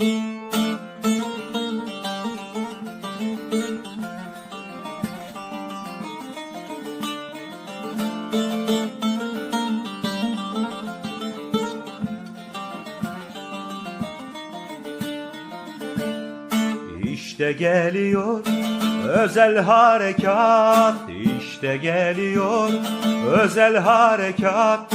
İşte geliyor özel harekat işte geliyor özel harekat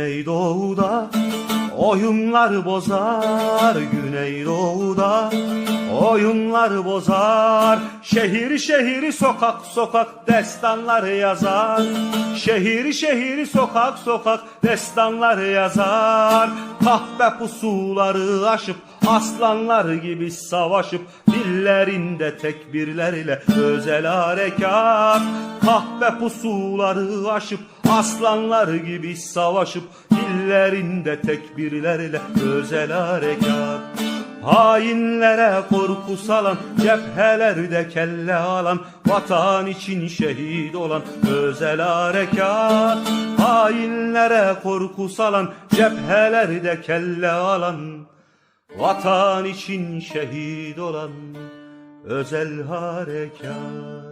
Güneydoğu'da oyunlar bozar Güneydoğu'da oyunlar bozar Şehir şehir sokak sokak destanlar yazar. Şehir şehir sokak sokak destanlar yazar. Kahpe pusuları aşıp aslanlar gibi savaşıp Dillerinde tekbirlerle özel harekat. Kahpe pusuları aşıp aslanlar gibi savaşıp Dillerinde tekbirlerle özel harekat Hainlere korku salan, cephelerde kelle alan, vatan için şehit olan özel harekat. Hainlere korku salan, cephelerde kelle alan, vatan için şehit olan özel harekat.